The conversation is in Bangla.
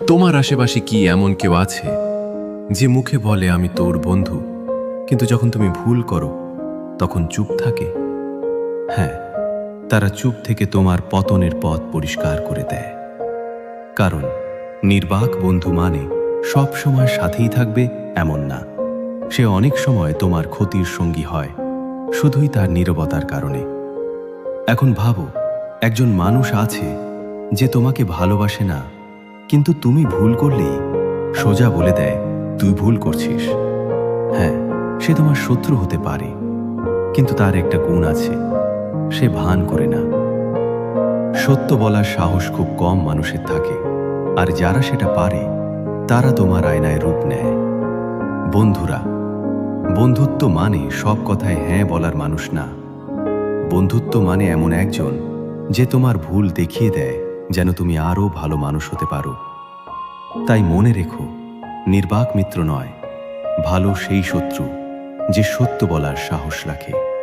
তোমার আশেপাশে কি এমন কেউ আছে যে মুখে বলে, আমি তোর বন্ধু কিন্তু যখন তুমি ভুল করো, তখন চুপ থাকে? হ্যাঁ তারা চুপ থেকে তোমার পতনের পথ পরিষ্কার করে দেয়। কারণ নির্বাক বন্ধু মানে সব সময় সাথেই থাকবে এমন না। সে অনেক সময় তোমার ক্ষতির সঙ্গী হয়, শুধুই তার নীরবতার কারণে। এখন ভাবো, একজন মানুষ আছে যে তোমাকে ভালোবাসে না কিন্তু তুমি ভুল করলেই সোজা বলে দেয়, তুই ভুল করছিস। হ্যাঁ সে তোমার শত্রু হতে পারে, কিন্তু তার একটা গুণ আছে, সে ভান করে না। সত্য বলার সাহস খুব কম মানুষের থাকে, আর যারা সেটা পারে, তারা তোমার আয়নায় রূপ নেয়। বন্ধুরা, বন্ধুত্ব মানে সব কথায় হ্যাঁ বলার মানুষ না। বন্ধুত্ব মানে এমন একজন যে তোমার ভুল দেখিয়ে দেয় যেন তুমি আরও ভালো মানুষ হতে পারো। তাই মনে রেখো, নির্বাক মিত্র নয়, ভালো সেই শত্রু যে সত্য বলার সাহস রাখে।